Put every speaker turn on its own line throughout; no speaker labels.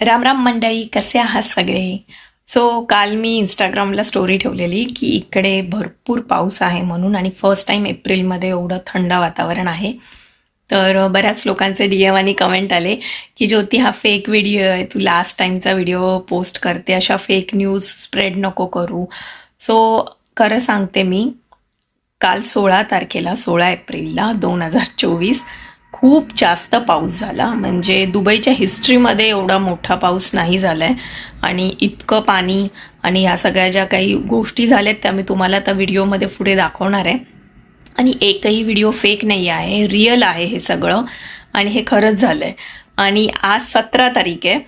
राम राम मंडई कसे आहात सगळे? सो काल मी इंस्टाग्रामला स्टोरी ठेवलेली की इकडे भरपूर पाऊस आहे म्हणून आणि फर्स्ट टाईम एप्रिलमध्ये एवढं थंड वातावरण आहे. तर बऱ्याच लोकांचे डी एम आणि कमेंट आले की ज्योती हा फेक व्हिडिओ आहे. तू लास्ट टाईमचा व्हिडिओ पोस्ट करते. अशा फेक न्यूज स्प्रेड नको करू. सो खरं सांगते मी काल सोळा तारखेला सोळा एप्रिलला दोन हजार चोवीस खूप जास्त पाऊस झाला. म्हणजे दुबईच्या हिस्ट्रीमध्ये एवढा मोठा पाऊस नाही झाला आहे आणि इतकं पाणी आणि ह्या सगळ्या ज्या काही गोष्टी झाल्यात त्या मी तुम्हाला त्या व्हिडिओमध्ये पुढे दाखवणार आहे. आणि एकही व्हिडिओ फेक नाही आहे रिअल आहे हे सगळं. आणि हे खरंच झालं आहे आणि आज सतरा तारीख आहे.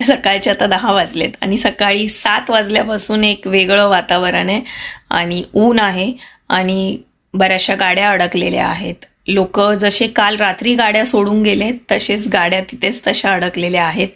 सकाळचे आता दहा वाजलेत आणि सकाळी सात वाजल्यापासून एक वेगळं वातावरण आहे. आणि ऊन आहे आणि बऱ्याचशा गाड्या अडकलेल्या आहेत. लोक जसे काल रात्री गाड्या सोडून गेले तसेच गाड्या तिथेच तशा अडकलेल्या आहेत.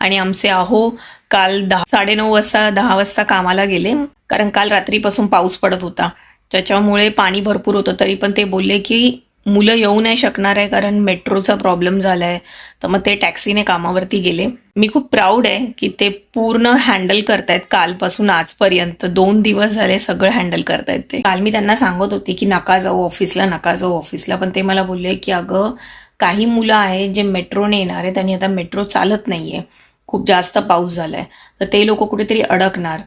आणि आमचे अहो काल दहा साडेनऊ वाजता दहा वाजता कामाला गेले कारण काल रात्रीपासून पाऊस पडत होता. त्याच्यामुळे पाणी भरपूर होतं तरी पण ते बोलले की मुलं येऊ नाही शकणार आहे कारण मेट्रोचा प्रॉब्लेम झालाय. तर मग ते टॅक्सीने कामावरती गेले. मी खूप प्राऊड आहे की ते पूर्ण हँडल करतायत कालपासून आजपर्यंत. दोन दिवस झाले सगळं हँडल करतायत ते. काल मी त्यांना सांगत होते की नका जाऊ ऑफिसला नका जाऊ ऑफिसला पण ते मला बोलले की अगं काही मुलं आहेत जे मेट्रोने येणार आहेत आणि आता मेट्रो चालत नाहीये. खूप जास्त पाऊस झालाय. तर ते लोक कुठेतरी अडकणार.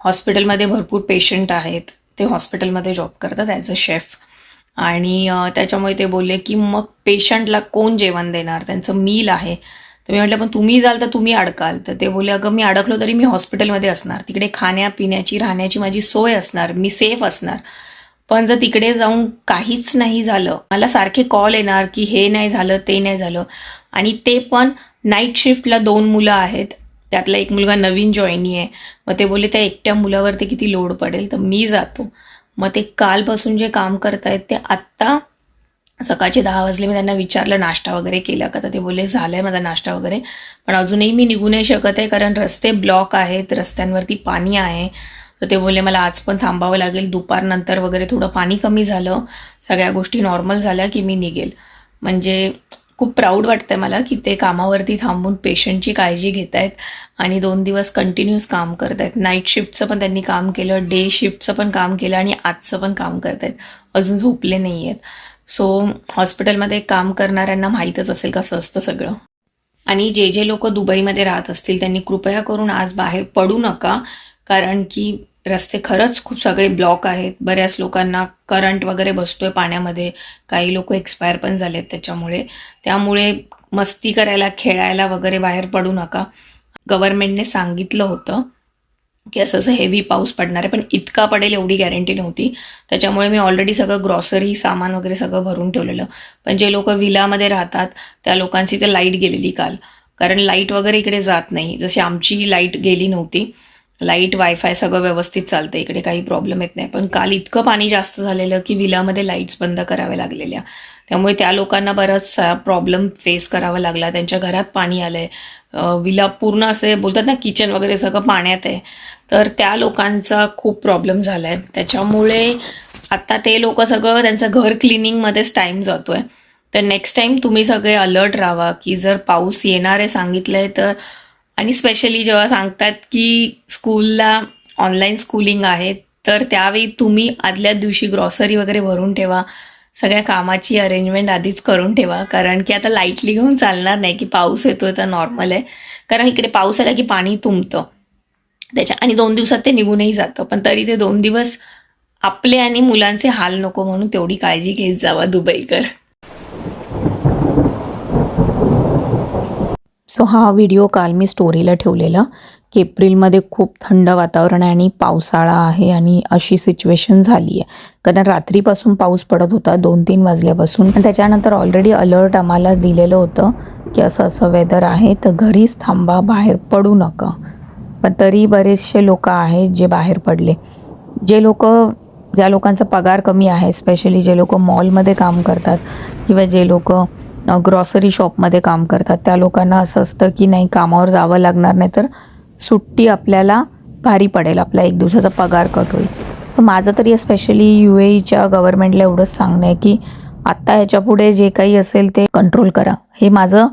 हॉस्पिटलमध्ये भरपूर पेशंट आहेत. ते हॉस्पिटलमध्ये जॉब करतात ॲज अ शेफ आणि त्याच्यामुळे ते बोलले की मग पेशंटला कोण जेवण देणार? त्यांचं मील आहे. तर मी म्हटलं पण तुम्ही जाल तर तुम्ही अडकाल. तर ते बोलले अगं मी अडकलो तरी मी हॉस्पिटलमध्ये असणार. तिकडे खाण्यापिण्याची राहण्याची माझी सोय असणार. मी सेफ असणार. पण जर तिकडे जाऊन काहीच नाही झालं मला सारखे कॉल येणार की हे नाही झालं ते नाही झालं. आणि ते पण नाईट शिफ्टला दोन मुलं आहेत. त्यातला एक मुलगा नवीन जॉईनी आहे. मग ते बोलले त्या एकट्या मुलावरती किती लोड पडेल? तर मी जातो. मग ते कालपासून जे काम करतायत ते आत्ता सकाळचे दहा वाजले मी त्यांना विचारलं नाश्ता वगैरे केला का? तर ते बोलले झालंय माझा नाश्ता वगैरे. पण अजूनही मी निघू नाही शकत आहे कारण रस्ते ब्लॉक आहेत रस्त्यांवरती पाणी आहे. तर ते बोलले मला आज पण थांबावं लागेल दुपारनंतर वगैरे थोडं पाणी कमी झालं. सगळ्या गोष्टी नॉर्मल झाल्या की मी निघेल. म्हणजे खूप प्राऊड वाटतंय मला की ते कामावरती थांबून पेशंटची काळजी घेत आहेत आणि दोन दिवस कंटिन्यूस काम करत आहेत नाईट शिफ्टचं पण त्यांनी काम केलं डे शिफ्टचं पण काम केलं आणि आजचं पण काम करत आहेत अजून झोपले नाही आहेत सो हॉस्पिटलमध्ये काम करणाऱ्यांना माहीतच असेल कसं असतं सगळं. आणि जे जे लोक दुबईमध्ये राहत असतील त्यांनी कृपया करून आज बाहेर पडू नका कारण की रस्ते खरंच खूप सगळे ब्लॉक आहेत. बऱ्याच लोकांना करंट वगैरे बसतोय पाण्यामध्ये. काही लोक एक्सपायर पण झालेत त्याच्यामुळे. त्यामुळे मस्ती करायला खेळायला वगैरे बाहेर पडू नका. गव्हर्नमेंटने सांगितलं होतं की असं असं हेवी पाऊस पडणार आहे पण इतका पडेल एवढी गॅरंटी नव्हती. त्याच्यामुळे मी ऑलरेडी सगळं ग्रॉसरी सामान वगैरे सगळं भरून ठेवलेलं. पण जे लोक विलामध्ये राहतात त्या लोकांची तर लाइट गेलेली काल. कारण लाइट वगैरे इकडे जात नाही. जशी आमची लाइट गेली नव्हती लाइट वायफाय सगळं व्यवस्थित चालतं इकडे काही प्रॉब्लेम येत नाही. पण काल इतकं पाणी जास्त झालेलं की विलामध्ये लाईट्स बंद कराव्या लागलेल्या. त्यामुळे त्या लोकांना बराचसा प्रॉब्लेम फेस करावा लागला. त्यांच्या घरात पाणी आलंय. विला पूर्ण असे बोलतात ना किचन वगैरे सगळं पाण्यात आहे. तर त्या लोकांचा खूप प्रॉब्लेम झालाय. त्याच्यामुळे आता ते लोक सगळं त्यांचं घर क्लिनिंगमध्येच टाइम जातोय. तर नेक्स्ट टाइम तुम्ही सगळे अलर्ट राहा की जर पाऊस येणार आहे सांगितलंय तर आणि स्पेशली जेव्हा सांगतात की स्कूलला ऑनलाईन स्कूलिंग आहे तर त्यावेळी तुम्ही आदल्या दिवशी ग्रॉसरी वगैरे भरून ठेवा. सगळ्या कामाची अरेंजमेंट आधीच करून ठेवा. कारण की आता लाईटली घेऊन चालणार नाही की पाऊस येतोय तर नॉर्मल आहे. कारण इकडे पाऊस आला की पाणी तुंबतं. त्याच्या आणि दोन दिवसात ते निघूनही जातं. पण तरी ते दोन दिवस आपले आणि मुलांचे हाल नको म्हणून तेवढी काळजी घेत जावा दुबईकर.
सो हा व्हिडिओ काल मी स्टोरीला ठेवलेला. की एप्रिलमध्ये खूप थंड वातावरण आहे आणि पावसाळा आहे आणि अशी सिच्युएशन झाली आहे कारण रात्रीपासून पाऊस पडत होता दोन तीन वाजल्यापासून. आणि त्याच्यानंतर ऑलरेडी अलर्ट आम्हाला दिलेलं होतं की असं असं वेदर आहे तर घरीच थांबा बाहेर पडू नका. पण तरी बरेचसे लोक आहेत जे बाहेर पडले. जे लोक ज्या लोकांचा पगार कमी आहे स्पेशली जे लोक मॉलमध्ये काम करतात किंवा जे लोक ग्रॉसरी शॉपमध्ये काम करतात. त्या लोकांना असं असतं की नाही कामावर जावं लागणार नाही तर सुट्टी आपल्याला भारी पडेल आपला एक दिवसाचा पगार कट होईल. माझं तरी स्पेशली यू एच्या गव्हर्नमेंटला एवढंच सांगणं आहे की आत्ता ह्याच्यापुढे जे काही असेल ते कंट्रोल करा. हे माझं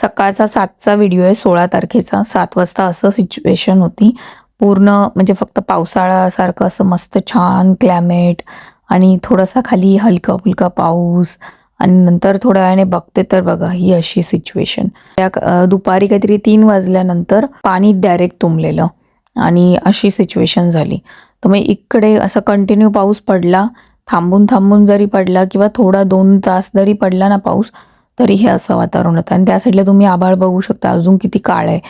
सकाळचा सातचा व्हिडिओ आहे सोळा तारखेचा. सात वाजता असं सिच्युएशन होती. पूर्ण म्हणजे फक्त पावसाळ्यासारखं असं मस्त छान क्लायमेट आणि थोडासा खाली हलका फुलका पाऊस. आणि नंतर थोड्या वेळाने बघते तर बघा ही अशी सिच्युएशन त्या दुपारी काहीतरी तीन वाजल्यानंतर पाणी डायरेक्ट तुंबलेलं आणि अशी सिच्युएशन झाली. तर मग इकडे असं कंटिन्यू पाऊस पडला थांबून थांबून जरी पडला किंवा थोडा दोन तास जरी पडला ना पाऊस तरी हे असं वातावरण होतं. आणि त्या साईडला तुम्ही आभाळ बघू शकता अजून किती काळ आहे.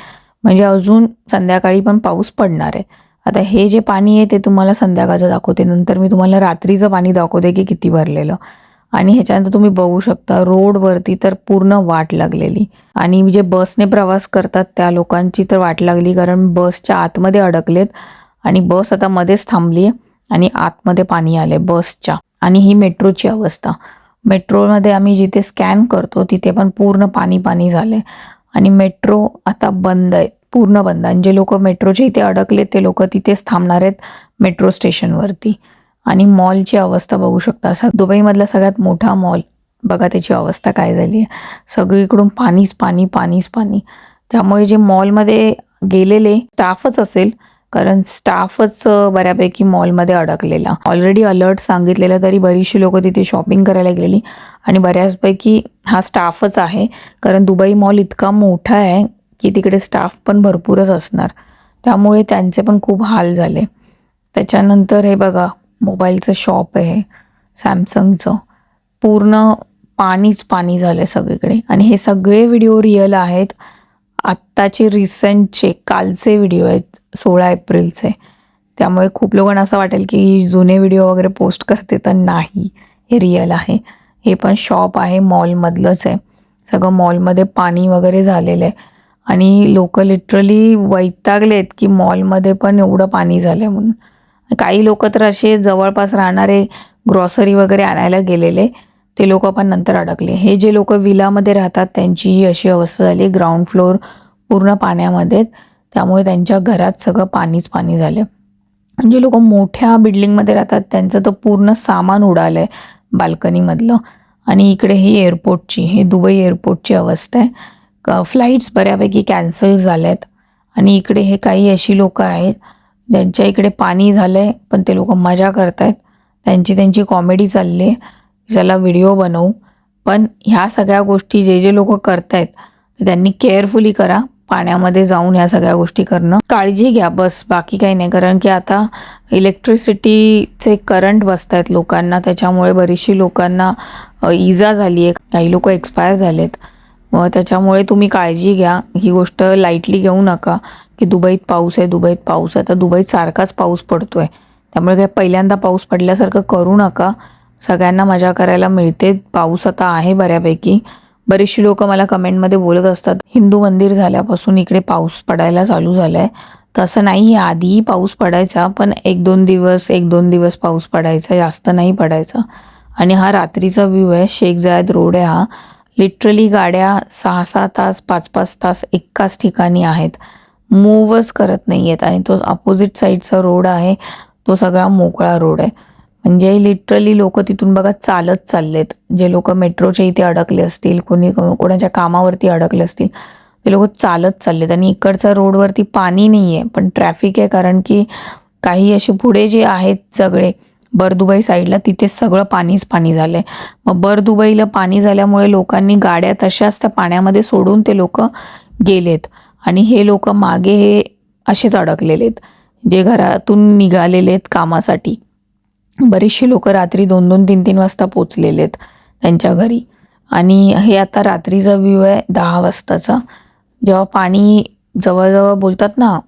म्हणजे अजून संध्याकाळी पण पाऊस पडणार आहे. आता हे जे पाणी आहे ते तुम्हाला संध्याकाळचं दाखवते नंतर मी तुम्हाला रात्रीचं पाणी दाखवते की किती भरलेलं. आणि ह्याच्यानंतर तुम्ही बघू शकता रोडवरती तर पूर्ण वाट लागलेली. आणि जे बसने प्रवास करतात त्या लोकांची तर वाट लागली कारण बसच्या आतमध्ये अडकलेत आणि बस आता मध्येच थांबली आहे आणि आतमध्ये पाणी आले बसच्या. आणि ही मेट्रोची अवस्था. मेट्रोमध्ये आम्ही जिथे स्कॅन करतो तिथे पण पूर्ण पाणी पाणी झाले आणि मेट्रो आता बंद आहे पूर्ण बंद आणि जे लोक मेट्रोच्या इथे अडकले ते लोक तिथेच थांबणार आहेत मेट्रो स्टेशनवरती. आणि मॉलची अवस्था बघू शकता. स दुबईमधला सगळ्यात मोठा मॉल. बघा त्याची अवस्था काय झाली आहे. सगळीकडून पाणीच पाणी पाणीच पाणी. त्यामुळे जे मॉलमध्ये गेलेले स्टाफच असेल कारण स्टाफच बऱ्यापैकी मॉलमध्ये अडकलेला. ऑलरेडी अलर्ट सांगितलेलं तरी बरीचशी लोक तिथे शॉपिंग करायला गेलेली. आणि बऱ्याचपैकी हा स्टाफच आहे. कारण दुबई मॉल इतका मोठा आहे की तिकडे स्टाफ पण भरपूरच असणार. त्यामुळे त्यांचे पण खूप हाल झाले. त्याच्यानंतर हे बघा मोबाईलचं शॉप आहे सॅमसंगचं. पूर्ण पाणीच पाणी झालं आहे सगळीकडे. आणि हे सगळे व्हिडिओ रिअल आहेत. आत्ताचे रिसेंटचे कालचे व्हिडिओ आहेत सोळा एप्रिलचे. त्यामुळे खूप लोकांना असं वाटेल की जुने व्हिडिओ वगैरे पोस्ट करते तर नाही. हे रिअल आहे. हे पण शॉप आहे मॉलमधलंच आहे. सगळं मॉलमध्ये पाणी वगैरे झालेलं आहे. आणि लोक लिटरली वैतागलेत की मॉलमध्ये पण एवढं पाणी झालं आहे म्हणून. काही लोक तर असे जवळपास राहणारे ग्रॉसरी वगैरे आणायला गेलेले. ते लोक पण नंतर अडकले. हे जे लोक विलामध्ये राहतात त्यांची ही अशी अवस्था झाली. ग्राउंड फ्लोअर पूर्ण पाण्यामध्ये. त्यामुळे त्यांच्या घरात सगळं पाणीच पाणी झालं. जे लोक मोठ्या बिल्डिंगमध्ये राहतात त्यांचं तर पूर्ण सामान उडालं आहे बाल्कनीमधलं आणि इकडे ही एअरपोर्टची हे दुबई एअरपोर्टची अवस्था आहे. फ्लाईट्स बऱ्यापैकी कॅन्सल आहेत आणि इकडे हे काही अशी लोकं आहेत ज्यांच्या इकडे पाणी झालं आहे पण ते लोक मजा करतायत. त्यांची त्यांची कॉमेडी चालली आहे. ज्याला व्हिडिओ बनवू. पण ह्या सगळ्या गोष्टी जे जे लोक करतायत त्यांनी केअरफुली करा. पाण्यामध्ये जाऊन ह्या सगळ्या गोष्टी करणं. काळजी घ्या बस बाकी काही नाही. कारण की आता इलेक्ट्रिसिटीचे करंट बसत आहेत लोकांना. त्याच्यामुळे बरीचशी लोकांना इजा झाली आहे काही लोक एक्सपायर झालेत. मग त्याच्यामुळे तुम्ही काळजी घ्या. ही गोष्ट लाईटली घेऊ नका. की दुबईत पाऊस आहे दुबईत पाऊस आहे. तर दुबईत सारखाच पाऊस पडतोय. त्यामुळे काय पहिल्यांदा पाऊस पडल्यासारखं करू नका. सगळ्यांना मजा करायला मिळते. पाऊस आता आहे बऱ्यापैकी. बरेचशी लोक मला कमेंटमध्ये बोलत असतात हिंदू मंदिर झाल्यापासून इकडे पाऊस पडायला चालू झालाय. तसं नाही. आधीही पाऊस पडायचा पण एक दोन दिवस एक दोन दिवस पाऊस पडायचा जास्त नाही पडायचा. आणि हा रात्रीचा व्ह्यू आहे. शेख जायद रोड आहे हा. लिटरली गाड्या सहा सहा तास पाच पाच तास एकाच ठिकाणी आहेत. मूवच करत नाही आहेत आणि तो अपोजिट साईडचा रोड आहे. तो सगळा मोकळा रोड आहे. म्हणजे लिटरली लोक तिथून बघा चालत चाललेत. जे लोक मेट्रोच्या इथे अडकले असतील कोणी कोणाच्या कामावरती अडकले असतील ते लोक चालत चाललेत आणि इकडच्या रोडवरती पाणी नाही आहे पण ट्रॅफिक आहे कारण की काही असे पुढे जे आहेत सगळे बरदुबई साईडला तिथे सगळं पाणीच पाणी झालं आहे मग बरदुबईला पाणी झाल्यामुळे लोकांनी गाड्या तशाच त्या पाण्यामध्ये सोडून ते लोक गेलेत. आणि हे लोक मागे हे असेच अडकलेले आहेत जे घरातून निघालेले आहेत कामासाठी. बरीचशी लोक रात्री दोन दोन तीन तीन वाजता पोचलेले आहेत त्यांच्या घरी. आणि हे आता रात्रीचा व्ह्यू आहे दहा वाजताचा. जेव्हा पाणी जवळजवळ बोलतात ना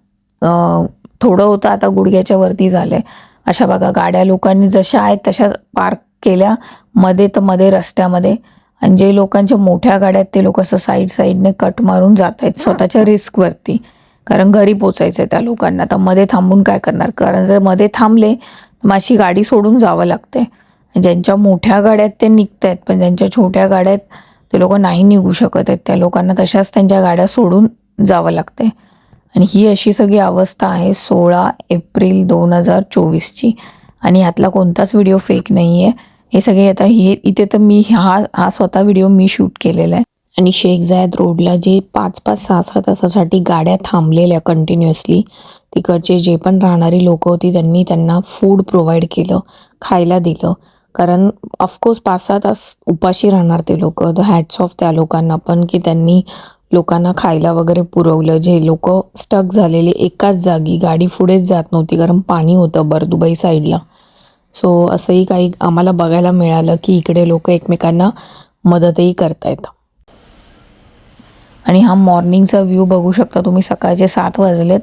थोडं होतं आता गुडघ्याच्या वरती झालं आहे अशा बघा गाड्या लोकांनी जशा आहेत तशा पार्क केल्या मध्ये तर मध्ये रस्त्यामध्ये. आणि जे लोकांच्या मोठ्या गाड्या आहेत ते लोक असं साईड साईडने कट मारून जात आहेत स्वतःच्या रिस्कवरती कारण घरी पोचायचं आहे त्या लोकांना. तर मध्ये थांबून काय करणार? कारण जर मध्ये थांबले तर माझी गाडी सोडून जावं लागते ज्यांच्या मोठ्या गाड्या आहेत ते निघत आहेत पण ज्यांच्या छोट्या गाड्या आहेत ते लोक नाही निघू शकत आहेत त्या लोकांना तशाच त्यांच्या गाड्या सोडून जावं लागते आणि ही अशी सगळी अवस्था आहे सोळा एप्रिल दोन हजार चोवीसची. आणि ह्यातला कोणताच व्हिडिओ फेक नाही आहे हे सगळे आता हे इथे तर मी हा हा स्वतः व्हिडिओ मी शूट केलेला आहे. आणि शेख जायद रोडला जे पाच पाच सहा सहा तासासाठी गाड्या थांबलेल्या कंटिन्युअसली तिकडचे जे पण राहणारी लोकं होती त्यांनी त्यांना फूड प्रोव्हाइड केलं खायला दिलं. कारण ऑफकोर्स पाच सहा तास उपाशी राहणार ते लोक. तर हॅट्स ऑफ त्या लोकांना पण की त्यांनी लोकांना खायला वगैरे पुरवलं जे लोक स्टक झालेले एकाच जागी गाडी पुढेच जात नव्हती कारण पाणी होतं बरदुबई साईडला सो असंही काही आम्हाला बघायला मिळालं की इकडे लोक एकमेकांना मदतही करतायत. आणि हा मॉर्निंगचा व्ह्यू बघू शकता तुम्ही सकाळचे सात वाजलेत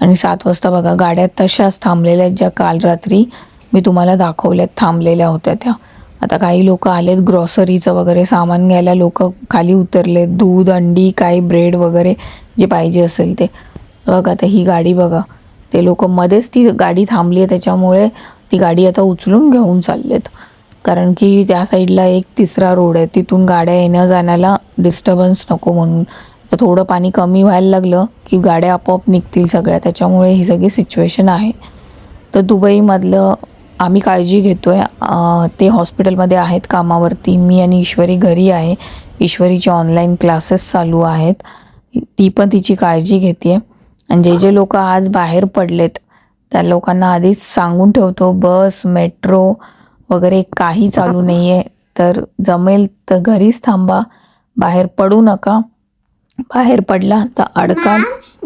आणि सात वाजता बघा गाड्या तशाच थांबलेल्या आहेत ज्या काल रात्री मी तुम्हाला दाखवल्यात थांबलेल्या होत्या त्या. आता काही लोक आलेत ग्रॉसरीचं वगैरे सामान घ्यायला लोक खाली उतरले दूध अंडी काही ब्रेड वगैरे जे पाहिजे असेल ते. बघा आता ही गाडी बघा. ते लोक मध्येच ती गाडी थांबली आहे त्याच्यामुळे ती गाडी आता उचलून घेऊन चाललेत. कारण की त्या साईडला एक तिसरा रोड आहे. तिथून गाड्या येण्या जाण्याला डिस्टर्बन्स नको म्हणून. तर थोडं पाणी कमी व्हायला लागलं की गाड्या आपोआप निघतील सगळ्या. त्याच्यामुळे ही सगळी सिच्युएशन आहे. तर दुबईमधलं आम्ही काळजी घेतो आहे ते हॉस्पिटलमध्ये आहेत कामावरती. मी आणि ईश्वरी घरी आहे. ईश्वरीचे ऑनलाईन क्लासेस चालू आहेत. ती पण तिची काळजी घेते आणि जे जे लोक आज बाहेर पडलेत त्या लोकांना आधीच सांगून ठेवतो बस मेट्रो वगैरे काही चालू नाही आहे तर जमेल तर घरीच थांबा. बाहेर पडू नका. बाहेर पडला तर अडका.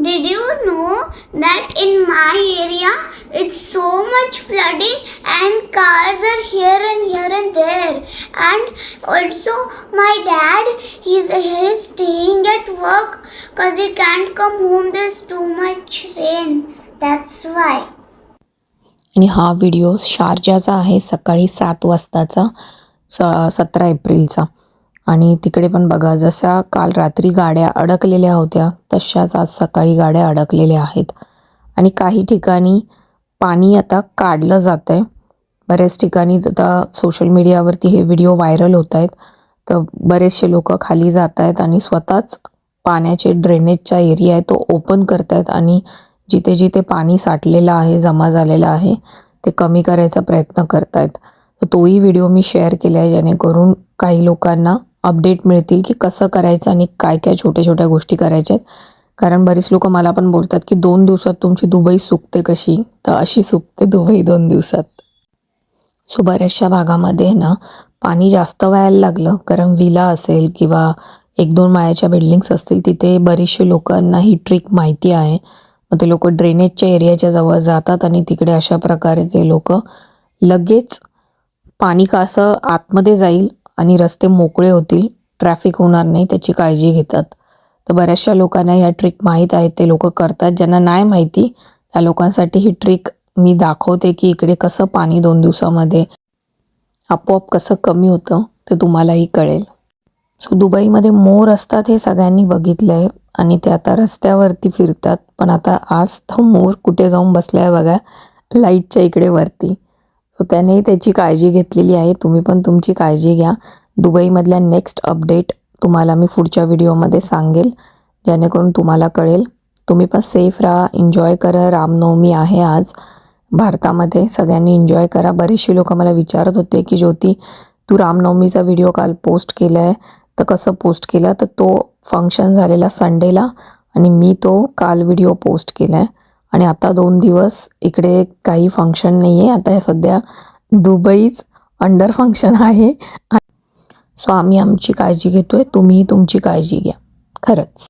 Did you know that in my area it's so much flooding and cars are here and here and there. And also my dad, he's he's staying at work because he can't come home. There's too much rain. That's why.
आणि हा video शारजाचा आहे सकाळी सात वाजताचा स सतरा एप्रिलचा आणि तिकडे पण बघा जशा काल रात्री गाड्या अडकलेल्या होत्या तशाच आज सकाळी गाड्या अडकलेल्या आहेत. आणि काही ठिकाणी पाणी आता काढलं जात आहे बऱ्याच ठिकाणी आता सोशल मीडियावरती हे व्हिडिओ व्हायरल होत आहेत. तर बरेचसे लोक खाली जात आहेत आणि स्वतःच पाण्याचे ड्रेनेजचा एरिया आहे तो ओपन करत आहेत आणि जिथे जिथे पाणी साठलेलं आहे जमा झालेलं आहे ते कमी करायचा प्रयत्न करत आहेत. तोही व्हिडिओ मी शेअर केला आहे जेणेकरून काही लोकांना अपडेट मिळतील की कसं करायचं आणि काय काय छोट्या छोट्या गोष्टी करायच्या आहेत. कारण बरीच लोक मला पण बोलतात की दोन दिवसात तुमची दुबई सुकते कशी? तर अशी सुकते दुबई दोन दिवसात. सो बऱ्याचशा भागामध्ये ना पाणी जास्त व्हायला लागलं. कारण विला असेल किंवा एक दोन माळ्याच्या बिल्डिंग्स असतील तिथे बरेचसे लोकांना ही ट्रिक माहिती आहे. मग ते लोक ड्रेनेजच्या एरियाच्या जवळ जातात आणि तिकडे अशा प्रकारे ते लोक लगेच पाणी कसं आतमध्ये जाईल आणि रस्ते मोकळे होतील ट्रॅफिक होणार नाही त्याची काळजी घेतात. तर बऱ्याचशा लोकांना ह्या ट्रिक माहीत आहेत ते लोक करतात. ज्यांना नाही माहिती त्या लोकांसाठी ही ट्रिक मी दाखवते की इकडे कसं पाणी दोन दिवसामध्ये आपोआप कसं कमी होतं ते तुम्हालाही कळेल. सो दुबईमध्ये मोर असतात हे सगळ्यांनी बघितलं आहे आणि ते आता रस्त्यावरती फिरतात. पण आता आज तो मोर कुठे जाऊन बसलाय बघा लाईटच्या इकडे वरती. सो त्याने त्याची काळजी घेतलेली आहे. तुम्ही पण तुमची काळजी घ्या. दुबईमधल्या नेक्स्ट अपडेट तुम्हाला मी पुढच्या व्हिडिओमध्ये सांगेल जेणेकरून तुम्हाला कळेल. तुम्ही पण सेफ राहा एन्जॉय करा. रामनवमी आहे आज. भारतामध्ये सगळ्यांनी एन्जॉय करा. बरेचसे लोक मला विचारत होते की ज्योती तू रामनवमीचा व्हिडिओ काल पोस्ट केला आहे तर कसं पोस्ट केला? तर तो फंक्शन झालेला संडेला आणि मी तो काल व्हिडिओ पोस्ट केला आहे आणि आता दोन दिवस इकडे काही फंक्शन नाही आहे आता हे सध्या दुबईच अंडर फंक्शन आहे. सो आम्ही आमची काळजी घेतोय. तुम्ही तुमची काळजी घ्या. खरंच.